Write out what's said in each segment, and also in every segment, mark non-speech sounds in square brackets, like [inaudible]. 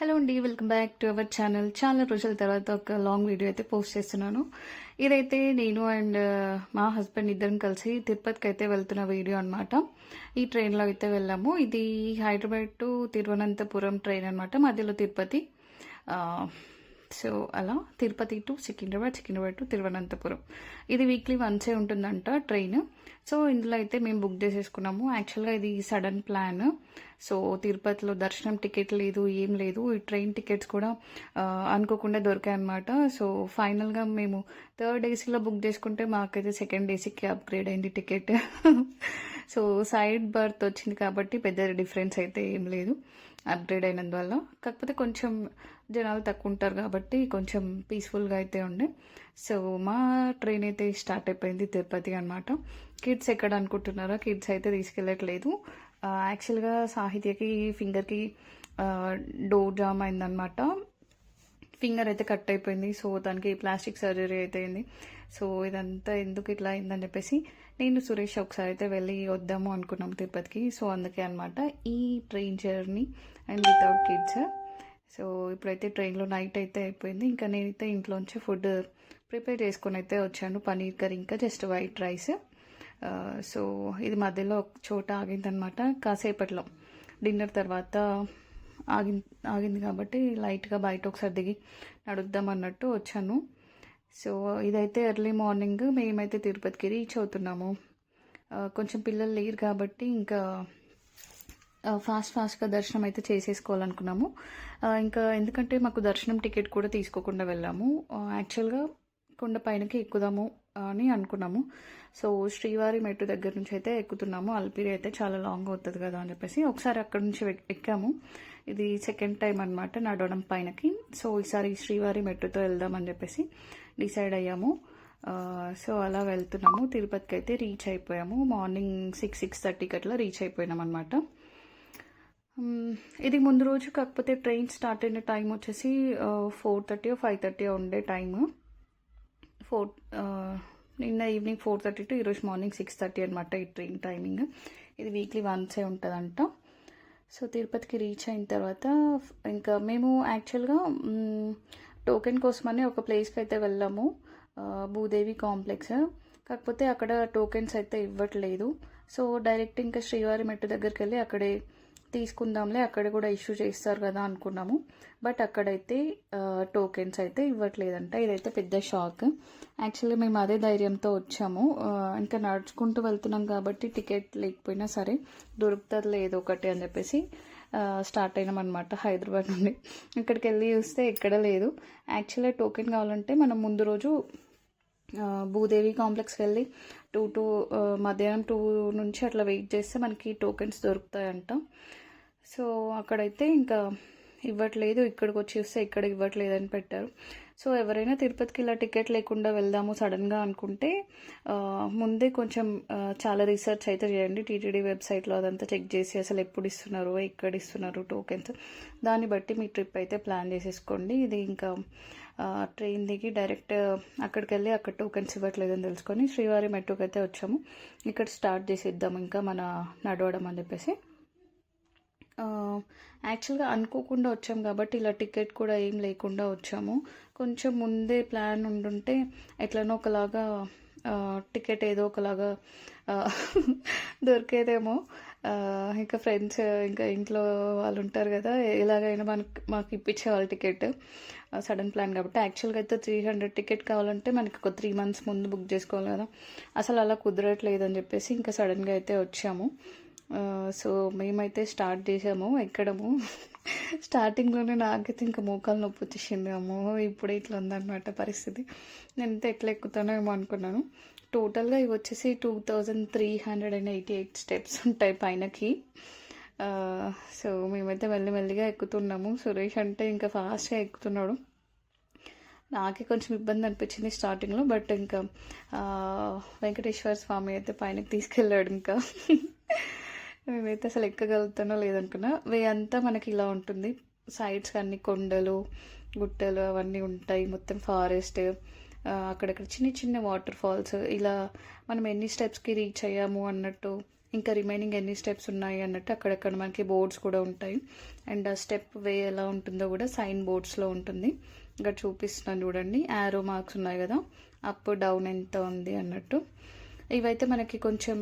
Hello అండి welcome back to our channel చాలా రోజుల తర్వాత ఒక లాంగ్ వీడియో అయితే పోస్ట్ చేస్తున్నాను. ఇదైతే నేను అండ్ uh, మా హస్బెండ్ ఇద్దరం కలిసి తిరుపతికి అయితే వెళ్తున్న వీడియో అనమాట ఈ ట్రైన్లో అయితే వెళ్ళాము. ఇది హైదరాబాద్ టు తిరువనంతపురం ట్రైన్ అనమాట మధ్యలో తిరుపతి. Uh, సో అలా తిరుపతి టు సికింద్రాబాద్ సికింద్రాబాద్ టు తిరువనంతపురం. ఇది వీక్లీ వన్సే ఉంటుందంట ట్రైన్ సో ఇందులో అయితే మేము బుక్ చేసేసుకున్నాము. యాక్చువల్గా ఇది సడన్ ప్లాన్ సో తిరుపతిలో దర్శనం టికెట్ లేదు ఏం లేదు. ఈ ట్రైన్ టికెట్స్ కూడా అనుకోకుండా దొరికాయి అనమాట సో ఫైనల్గా మేము థర్డ్ ఏసీలో బుక్ చేసుకుంటే మాకైతే సెకండ్ ఏసీకి అప్గ్రేడ్ అయింది టికెట్ సో సైడ్ బర్త్ వచ్చింది కాబట్టి పెద్ద డిఫరెన్స్ అయితే ఏం లేదు అప్గ్రేడ్ అయినందువల్ల. కాకపోతే కొంచెం జనాలు తక్కువ ఉంటారు కాబట్టి కొంచెం పీస్ఫుల్గా అయితే ఉండే. సో మా ట్రైన్ అయితే స్టార్ట్ అయిపోయింది తిరుపతి అనమాట కిడ్స్ ఎక్కడ అనుకుంటున్నారా? కిడ్స్ అయితే తీసుకెళ్ళట్లేదు. యాక్చువల్గా సాహిత్యకి ఫింగర్కి డోర్ జామ్ అయిందనమాట ఫింగర్ అయితే కట్ అయిపోయింది. సో దానికి ప్లాస్టిక్ సర్జరీ అయితే అయింది. సో ఇదంతా ఎందుకు ఇట్లా అయిందని చెప్పేసి నేను సురేష్ ఒకసారి అయితే వెళ్ళి వద్దాము అనుకున్నాం తిరుపతికి. సో అందుకే అనమాట ఈ train journey and without kids so ఇప్పుడైతే ట్రైన్లో నైట్ అయితే అయిపోయింది. ఇంకా నేనైతే ఇంట్లోంచి ఫుడ్ ప్రిపేర్ చేసుకొని అయితే వచ్చాను. పనీర్ కర్రీ ఇంకా జస్ట్ వైట్ రైస్ సో ఇది మధ్యలో ఒక చోట ఆగిందనమాట కాసేపట్లో డిన్నర్ తర్వాత ఆగి ఆగింది కాబట్టి లైట్గా బయట ఒకసారి దిగి నడుద్దాం అన్నట్టు వచ్చాను. సో ఇదైతే ఎర్లీ మార్నింగ్ మేమైతే తిరుపతికి రీచ్ అవుతున్నాము కొంచెం పిల్లలు లేరు కాబట్టి ఇంకా ఫాస్ట్ ఫాస్ట్గా దర్శనం అయితే చేసేసుకోవాలనుకున్నాము. ఇంకా ఎందుకంటే మాకు దర్శనం టికెట్ కూడా తీసుకోకుండా వెళ్ళాము. యాక్చువల్గా కొండ పైనకి ఎక్కుదాము అని అనుకున్నాము. సో శ్రీవారి మెట్టు దగ్గర నుంచి అయితే ఎక్కుతున్నాము. అల్పిరి అయితే చాలా లాంగ్ అవుతుంది కదా అని చెప్పేసి ఒకసారి అక్కడ నుంచి ఎక్కాము. ఇది సెకండ్ టైం అనమాట నడవడం పైనకి. సో ఈసారి శ్రీవారి మెట్టుతో వెళ్దామని చెప్పేసి డిసైడ్ అయ్యాము. సో అలా వెళ్తున్నాము. తిరుపతికి అయితే రీచ్ అయిపోయాము. మార్నింగ్ సిక్స్ సిక్స్ థర్టీకి అట్లా రీచ్ అయిపోయినాం అనమాట ఇది ముందు రోజు కాకపోతే ట్రైన్ స్టార్ట్ అయిన టైం వచ్చేసి ఫోర్ థర్టీ ఫైవ్ థర్టీ ఉండే టైము. ఫోర్ నిన్న ఈవినింగ్ ఫోర్ థర్టీ టు ఈరోజు మార్నింగ్ సిక్స్ థర్టీ అనమాట ఈ ట్రైన్ టైమింగ్. ఇది వీక్లీ వన్సే ఉంటుందంట. సో తిరుపతికి రీచ్ అయిన తర్వాత ఇంకా మేము యాక్చువల్గా టోకెన్ కోసమని ఒక ప్లేస్కి అయితే వెళ్ళాము. భూదేవి కాంప్లెక్స్. కాకపోతే అక్కడ టోకెన్స్ అయితే ఇవ్వట్లేదు. సో డైరెక్ట్ ఇంకా శ్రీవారి మెట్టు దగ్గరికి వెళ్ళి అక్కడే తీసుకుందాంలే అక్కడ కూడా ఇష్యూ చేస్తారు కదా అనుకున్నాము. బట్ అక్కడైతే టోకెన్స్ అయితే ఇవ్వట్లేదంట. ఇదైతే పెద్ద షాక్ యాక్చువల్లీ మేము అదే ధైర్యంతో వచ్చాము. ఇంకా నడుచుకుంటూ వెళ్తున్నాం కాబట్టి టికెట్ లేకపోయినా సరే దొరుకుతుంది లేదు ఒకటి అని చెప్పేసి స్టార్ట్ అయినాం అనమాట హైదరాబాద్ నుండి. ఇక్కడికి వెళ్ళి చూస్తే ఎక్కడ లేదు. యాక్చువల్లీ టోకెన్ కావాలంటే మనం ముందు రోజు భూదేవి కాంప్లెక్స్కి వెళ్ళి టూ టూ మధ్యాహ్నం టూ నుంచి అట్లా వెయిట్ చేస్తే మనకి టోకెన్స్ దొరుకుతాయంట. సో అక్కడైతే ఇంకా ఇవ్వట్లేదు ఇక్కడికి వచ్చి చూస్తే ఇక్కడ ఇవ్వట్లేదు అని పెట్టారు. సో ఎవరైనా తిరుపతికి ఇలా టికెట్ లేకుండా వెళ్దాము సడన్గా అనుకుంటే ముందే కొంచెం చాలా రీసెర్చ్ అయితే చేయండి. టీటీడీ వెబ్సైట్లో అదంతా చెక్ చేసి అసలు ఎప్పుడు ఇస్తున్నారు ఎక్కడ ఇస్తున్నారు టోకెన్స్. దాన్ని బట్టి మీ ట్రిప్ అయితే ప్లాన్ చేసేసుకోండి. ఇది ఇంకా ట్రైన్ దిగి డైరెక్ట్ అక్కడికి వెళ్ళి అక్కడ టోకెన్స్ ఇవ్వట్లేదని తెలుసుకొని శ్రీవారి మెట్రోకి అయితే వచ్చాము. ఇక్కడ స్టార్ట్ చేసేద్దాం ఇంకా మన నడవడం అని చెప్పేసి. యాక్చువల్గా అనుకోకుండా వచ్చాం కాబట్టి ఇలా టికెట్ కూడా ఏం లేకుండా వచ్చాము. కొంచెం ముందే ప్లాన్ ఉండుంటే ఎట్లనో ఒకలాగా టికెట్ ఏదో ఒకలాగా [laughs] దొరికేదేమో. ఇంకా ఫ్రెండ్స్ ఇంకా ఇంట్లో వాళ్ళు ఉంటారు కదా ఎలాగైనా మనకి మాకు ఇప్పించేవాళ్ళు టికెట్. సడన్ ప్లాన్ కాబట్టి యాక్చువల్గా అయితే త్రీ హండ్రెడ్ టికెట్ కావాలంటే మనకి ఒక త్రీ మంత్స్ ముందు బుక్ చేసుకోవాలి కదా. అసలు అలా కుదరట్లేదు అని చెప్పేసి ఇంకా సడన్గా అయితే వచ్చాము. సో మేమైతే స్టార్ట్ చేసాము ఎక్కడము. స్టార్టింగ్లోనే నాకైతే ఇంకా మోకాలు నొప్పి వచ్చేసింది. అమ్మో ఇప్పుడే ఇట్లా ఉందన్నమాట పరిస్థితి. నేనైతే ఎట్లా ఎక్కుతానో ఏమో అనుకున్నాను. టోటల్గా ఇవి వచ్చేసి two thousand three hundred and eighty eight steps ఉంటాయి పైనకి. సో మేమైతే మెల్లి మెల్లిగా ఎక్కుతున్నాము. సురేష్ అంటే ఇంకా ఫాస్ట్గా ఎక్కుతున్నాడు. నాకే కొంచెం ఇబ్బంది అనిపించింది స్టార్టింగ్లో బట్ ఇంకా వెంకటేశ్వర స్వామి అయితే పైనకి తీసుకెళ్ళాడు ఇంకా. మేమైతే అసలు ఎక్కగలుగుతానో లేదనుకున్నా. వే అంతా మనకి ఇలా ఉంటుంది. సైడ్స్ అన్ని కొండలు గుట్టలు అవన్నీ ఉంటాయి. మొత్తం ఫారెస్ట్ అక్కడక్కడ చిన్న చిన్న వాటర్ ఫాల్స్. ఇలా మనం ఎన్ని స్టెప్స్కి రీచ్ అయ్యాము అన్నట్టు ఇంకా రిమైనింగ్ ఎన్ని స్టెప్స్ ఉన్నాయి అన్నట్టు అక్కడక్కడ మనకి బోర్డ్స్ కూడా ఉంటాయి. అండ్ ఆ స్టెప్ వే ఎలా ఉంటుందో కూడా సైన్ బోర్డ్స్లో ఉంటుంది. ఇంకా చూపిస్తున్నాను చూడండి. యారో మార్క్స్ ఉన్నాయి కదా. అప్ డౌన్ ఎంత ఉంది అన్నట్టు. ఇవైతే మనకి కొంచెం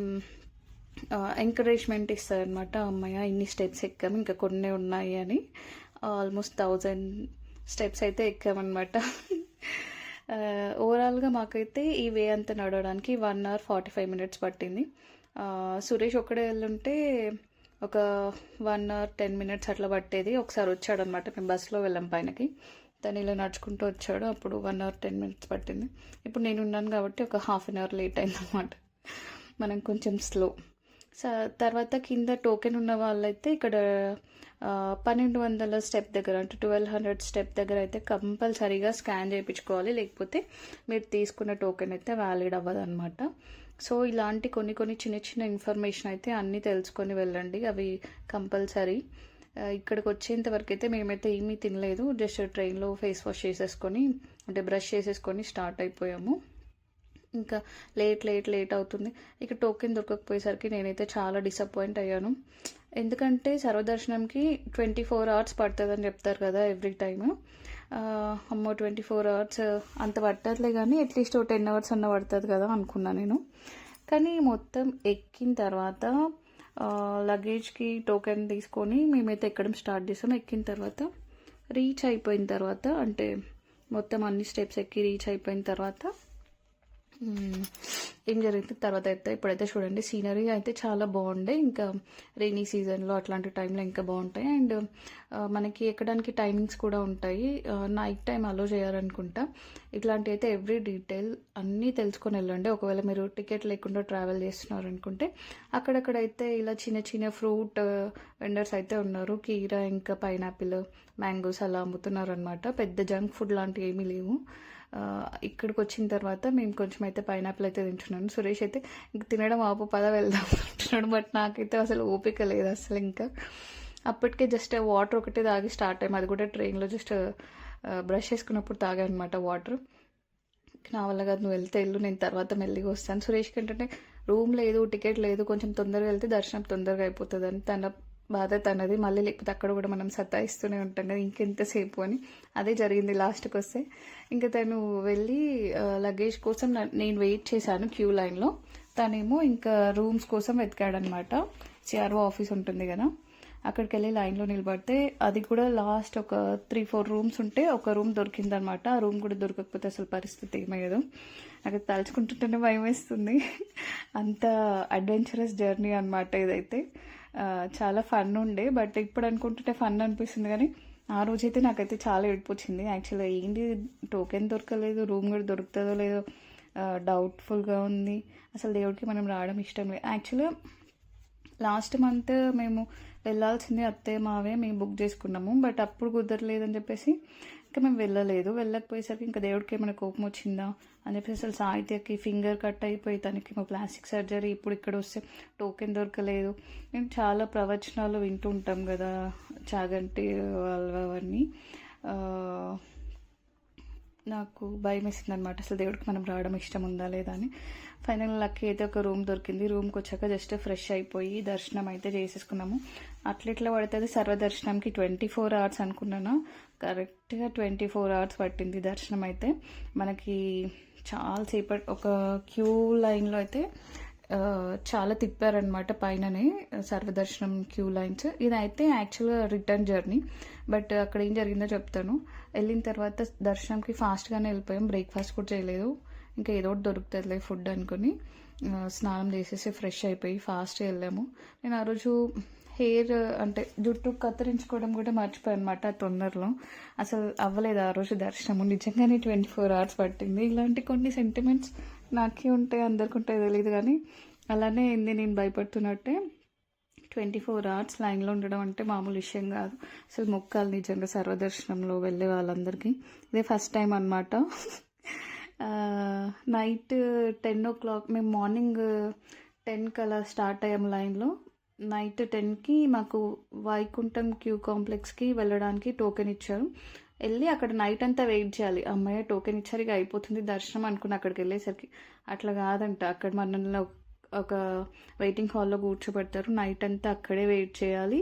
ఎంకరేజ్మెంట్ ఇస్తారనమాట అనమాట అమ్మాయ ఇన్ని స్టెప్స్ ఎక్కాము ఇంకా కొన్ని ఉన్నాయి అని. ఆల్మోస్ట్ థౌజండ్ స్టెప్స్ అయితే ఎక్కామన్నమాట. ఓవరాల్గా మాకైతే ఈ వే అంతా నడవడానికి one hour forty five minutes పట్టింది సురేష్ ఒక్కడే వెళ్ళుంటే ఒక వన్ అవర్ టెన్ మినిట్స్ అట్లా పట్టేది. ఒకసారి వచ్చాడు అనమాట మేము బస్సులో వెళ్ళాం పైనకి. తను ఇలా నడుచుకుంటూ వచ్చాడు. అప్పుడు వన్ అవర్ టెన్ మినిట్స్ పట్టింది. ఇప్పుడు నేను ఉన్నాను కాబట్టి ఒక హాఫ్ అన్ అవర్ లేట్ అయిందనమాట మనం కొంచెం స్లో తర్వాత కింద టోకెన్ ఉన్న వాళ్ళైతే ఇక్కడ పన్నెండు వందల స్టెప్ దగ్గర అంటే ట్వెల్వ్ హండ్రెడ్ స్టెప్ దగ్గర అయితే కంపల్సరీగా స్కాన్ చేయించుకోవాలి. లేకపోతే మీరు తీసుకున్న టోకెన్ అయితే వ్యాలిడ్ అవ్వదు అనమాట సో ఇలాంటి కొన్ని కొన్ని చిన్న చిన్న ఇన్ఫర్మేషన్ అయితే అన్నీ తెలుసుకొని వెళ్ళండి. అవి కంపల్సరీ. ఇక్కడికి వచ్చేంత వరకు అయితే మేమైతే ఏమీ తినలేదు. జస్ట్ ట్రైన్లో ఫేస్ వాష్ చేసేసుకొని అంటే బ్రష్ చేసేసుకొని స్టార్ట్ అయిపోయాము. ఇంకా లేట్ లేట్ లేట్ అవుతుంది. ఇక టోకెన్ దొరకకపోయేసరికి నేనైతే చాలా డిసప్పాయింట్ అయ్యాను. ఎందుకంటే సర్వదర్శనంకి ట్వంటీ ఫోర్ అవర్స్ పడుతుందని చెప్తారు కదా ఎవ్రీ టైమ్ అమ్మో ట్వంటీ ఫోర్ అవర్స్ అంత పట్టట్లే కానీ అట్లీస్ట్ ఓ టెన్ అవర్స్ అన్న పడుతుంది కదా అనుకున్నా నేను. కానీ మొత్తం ఎక్కిన తర్వాత లగేజ్కి టోకెన్ తీసుకొని మేమైతే ఎక్కడం స్టార్ట్ చేసాం. ఎక్కిన తర్వాత రీచ్ అయిపోయిన తర్వాత అంటే మొత్తం అన్ని స్టెప్స్ ఎక్కి రీచ్ అయిపోయిన తర్వాత ఏం జరిగింది? తర్వాత అయితే ఇప్పుడైతే చూడండి సీనరీ అయితే చాలా బాగుండే. ఇంకా రైనీ సీజన్లో అట్లాంటి టైంలో ఇంకా బాగుంటాయి. అండ్ మనకి ఎక్కడానికి టైమింగ్స్ కూడా ఉంటాయి. నైట్ టైం అలో చేయాలనుకుంటా. ఇట్లాంటి అయితే ఎవ్రీ డీటెయిల్ అన్నీ తెలుసుకొని వెళ్ళండి. ఒకవేళ మీరు టికెట్ లేకుండా ట్రావెల్ చేస్తున్నారు అనుకుంటే అక్కడక్కడైతే ఇలా చిన్న చిన్న ఫ్రూట్ వెండర్స్ అయితే ఉన్నారు. కీరా ఇంకా పైనాపిల్ మ్యాంగోస్ అలా అమ్ముతున్నారు అనమాట పెద్ద జంక్ ఫుడ్ లాంటివి ఏమీ లేవు. ఇక్కడికి వచ్చిన తర్వాత మేము కొంచెం అయితే పైనాపిల్ అయితే తింటున్నాను సురేష్ అయితే తినడం ఆపు పద వెళ్దాం అంటున్నాడు. బట్ నాకైతే అసలు ఓపిక లేదు అసలు ఇంకా. అప్పటికే జస్ట్ వాటర్ ఒకటే తాగి స్టార్ట్ అయ్యాం. అది కూడా ట్రైన్లో జస్ట్ బ్రష్ చేసుకున్నప్పుడు తాగాను అనమాట వాటర్. నా వల్ల కాదు నువ్వు వెళ్తే వెళ్ళు నేను తర్వాత మెల్లిగా వస్తాను. సురేష్కి ఏంటంటే రూమ్ లేదు టికెట్ లేదు కొంచెం తొందరగా వెళ్తే దర్శనం తొందరగా అయిపోతుంది అని తన బాధ తనది మళ్ళీ లేకపోతే అక్కడ కూడా మనం సతాయిస్తూనే ఉంటాం కదా ఇంకెంతసేపు అని. అదే జరిగింది లాస్ట్కి వస్తే ఇంకా తను వెళ్ళి లగేజ్ కోసం నేను వెయిట్ చేశాను క్యూ లైన్లో. తనేమో ఇంకా రూమ్స్ కోసం వెతికాడనమాట. సిఆర్ఓ ఆఫీస్ ఉంటుంది కదా. అక్కడికి వెళ్ళి లైన్లో నిలబడితే అది కూడా లాస్ట్ ఒక త్రీ ఫోర్ రూమ్స్ ఉంటే ఒక రూమ్ దొరికిందనమాట. ఆ రూమ్ కూడా దొరకకపోతే అసలు పరిస్థితి ఏమయ్యదు. నాకు తలుచుకుంటుంటేనే భయం వేస్తుంది [laughs] అంత అడ్వెంచరస్ జర్నీ అనమాట ఇదైతే. చాలా ఫన్ ఉండే బట్ ఇప్పుడు అనుకుంటుంటే ఫన్ అనిపిస్తుంది కానీ ఆ రోజైతే నాకైతే చాలా ఏడిపోచింది యాక్చువల్గా ఏంటి టోకెన్ దొరకలేదు రూమ్ కూడా దొరుకుతుందో లేదో డౌట్ఫుల్గా ఉంది. అసలు దేవుడికి మనం రావడం ఇష్టం లేదు యాక్చువల్గా లాస్ట్ మంత్ మేము వెళ్ళాల్సింది అత్తయ్య మావే మేము బుక్ చేసుకున్నాము. బట్ అప్పుడు కుదరలేదని చెప్పేసి ఇంకా మేము వెళ్ళలేదు. వెళ్ళకపోయేసరికి ఇంకా దేవుడికి ఏమైనా కోపం వచ్చిందా అని చెప్పేసి అసలు సాహిత్యకి ఫింగర్ కట్ అయిపోయి తనకి మా ప్లాస్టిక్ సర్జరీ ఇప్పుడు ఇక్కడ వస్తే టోకెన్ దొరకలేదు. మేము చాలా ప్రవచనాలు వింటూ ఉంటాం కదా చాగంటి వాళ్ళవన్నీ. నాకు భయం వేసింది అనమాట అసలు దేవుడికి మనం రావడం ఇష్టం ఉందా లేదా అని. ఫైనల్ లక్కీ అయితే ఒక రూమ్ దొరికింది. రూమ్కి వచ్చాక జస్ట్ ఫ్రెష్ అయిపోయి దర్శనం అయితే చేసేసుకున్నాము. అట్లా ఇట్లా పడుతుంది సర్వదర్శనంకి ట్వంటీ ఫోర్ అవర్స్ అనుకున్నాను. కరెక్ట్గా ట్వంటీ ఫోర్ అవర్స్ పట్టింది దర్శనం అయితే మనకి చాలాసేపటి ఒక క్యూ లైన్లో అయితే చాలా తిప్పారనమాట పైననే సర్వదర్శనం క్యూ లైన్స్. ఇదైతే యాక్చువల్గా రిటర్న్ జర్నీ. బట్ అక్కడ ఏం జరిగిందో చెప్తాను. వెళ్ళిన తర్వాత దర్శనంకి ఫాస్ట్గానే వెళ్ళిపోయాం. బ్రేక్ఫాస్ట్ కూడా చేయలేదు. ఇంకా ఏదో ఒకటి దొరుకుతుందిలే ఫుడ్ అనుకుని స్నానం చేసేసి ఫ్రెష్ అయిపోయి ఫాస్ట్గా వెళ్ళాము. నేను ఆ రోజు హెయిర్ అంటే జుట్టు కత్తిరించుకోవడం కూడా మర్చిపోయాను అనమాట తొందరలో. అసలు అవ్వలేదు ఆ రోజు దర్శనము. నిజంగానే ట్వంటీ ఫోర్ అవర్స్ పట్టింది. ఇలాంటి కొన్ని సెంటిమెంట్స్ నాకే ఉంటాయి అందరికి ఉంటాయి తెలియదు కానీ అలానే ఏంది నేను భయపడుతున్నట్టే ట్వంటీ ఫోర్ అవర్స్ లైన్లో ఉండడం అంటే మామూలు విషయం కాదు. అసలు మొక్కాలు నిజంగా సర్వదర్శనంలో వెళ్ళే వాళ్ళందరికీ. ఇదే ఫస్ట్ టైం అనమాట నైట్ టెన్ ఓ క్లాక్ మేము మార్నింగ్ టెన్కి అలా స్టార్ట్ అయ్యాం లైన్లో నైట్ టెన్కి మాకు వైకుంఠం క్యూ కాంప్లెక్స్కి వెళ్ళడానికి టోకెన్ ఇచ్చారు. వెళ్ళి అక్కడ నైట్ అంతా వెయిట్ చేయాలి. అమ్మాయి టోకెన్ ఇచ్చారు ఇక అయిపోతుంది దర్శనం అనుకుని అక్కడికి వెళ్ళేసరికి. అట్లా కాదంట అక్కడ మనల్ని ఒక వెయిటింగ్ హాల్లో కూర్చోబెడతారు. నైట్ అంతా అక్కడే వెయిట్ చేయాలి.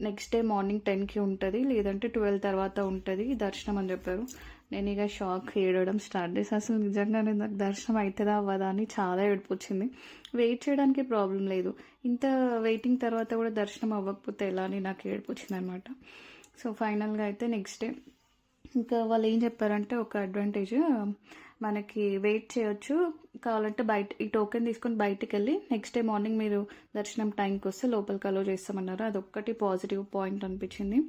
నెక్స్ట్ డే మార్నింగ్ టెన్కి ఉంటుంది లేదంటే ట్వెల్వ్ తర్వాత ఉంటుంది దర్శనం అని చెప్పారు. నేను ఇక షాక్ ఏడవడం స్టార్ట్ చేసి అసలు నిజంగానే నాకు దర్శనం అవుతుందా అవ్వదా అని చాలా ఏడుపు వచ్చింది వెయిట్ చేయడానికి ప్రాబ్లం లేదు. ఇంత వెయిటింగ్ తర్వాత కూడా దర్శనం అవ్వకపోతే ఎలా అని నాకు ఏడుపు వచ్చింది అనమాట సో ఫైనల్గా అయితే నెక్స్ట్ డే ఇంకా వాళ్ళు ఏం చెప్పారంటే ఒక అడ్వాంటేజ్ మనకి వెయిట్ చేయొచ్చు. కావాలంటే బయట ఈ టోకెన్ తీసుకొని బయటికి వెళ్ళి నెక్స్ట్ డే మార్నింగ్ మీరు దర్శనం టైంకి వస్తే లోపలికి అలో చేస్తామన్నారు. అదొక్కటి పాజిటివ్ పాయింట్ అనిపించింది.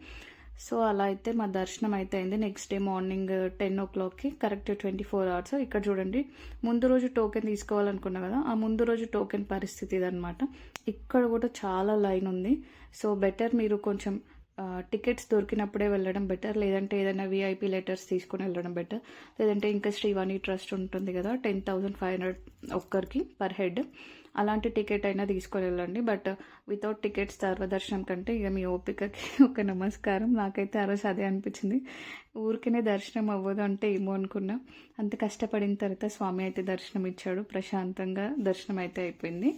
సో అలా అయితే మా దర్శనం అయితే అయింది. నెక్స్ట్ డే మార్నింగ్ టెన్ ఓ క్లాక్కి కరెక్ట్ ట్వంటీ ఫోర్ అవర్స్. ఇక్కడ చూడండి ముందు రోజు టోకెన్ తీసుకోవాలనుకున్నా కదా ఆ ముందు రోజు టోకెన్ పరిస్థితి ఇదనమాట ఇక్కడ కూడా చాలా లైన్ ఉంది. సో బెటర్ మీరు కొంచెం టికెట్స్ దొరికినప్పుడే వెళ్ళడం బెటర్ లేదంటే ఏదైనా విఐపి లెటర్స్ తీసుకొని వెళ్ళడం బెటర్ లేదంటే ఇంకా శ్రీవాణి ట్రస్ట్ ఉంటుంది కదా టెన్ థౌజండ్ ఫైవ్ హండ్రెడ్ ఒక్కరికి పర్ హెడ్ అలాంటి టికెట్ అయినా తీసుకొని వెళ్ళండి. బట్ వితౌట్ టికెట్స్ సర్వదర్శనం కంటే ఇక మీ ఓపికకి [laughs] ఒక నమస్కారం. నాకైతే ఆ రోజు అదే అనిపించింది. ఊరికనే దర్శనం అవ్వదు అంటే ఏమో అనుకున్నా. అంత కష్టపడిన తర్వాత స్వామి అయితే దర్శనం ఇచ్చాడు ప్రశాంతంగా దర్శనం అయితే అయిపోయింది.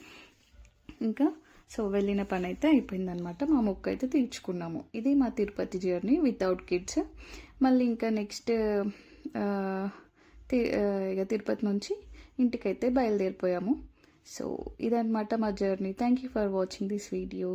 ఇంకా సో వెళ్ళిన పని అయితే అయిపోయిందనమాట మా మొక్క అయితే తీర్చుకున్నాము. ఇది మా తిరుపతి జర్నీ వితౌట్ కిడ్స్. మళ్ళీ ఇంకా నెక్స్ట్ ఇక తిరుపతి నుంచి ఇంటికైతే బయలుదేరిపోయాము. సో ఇదనమాట మా journey. Thank you for watching this video.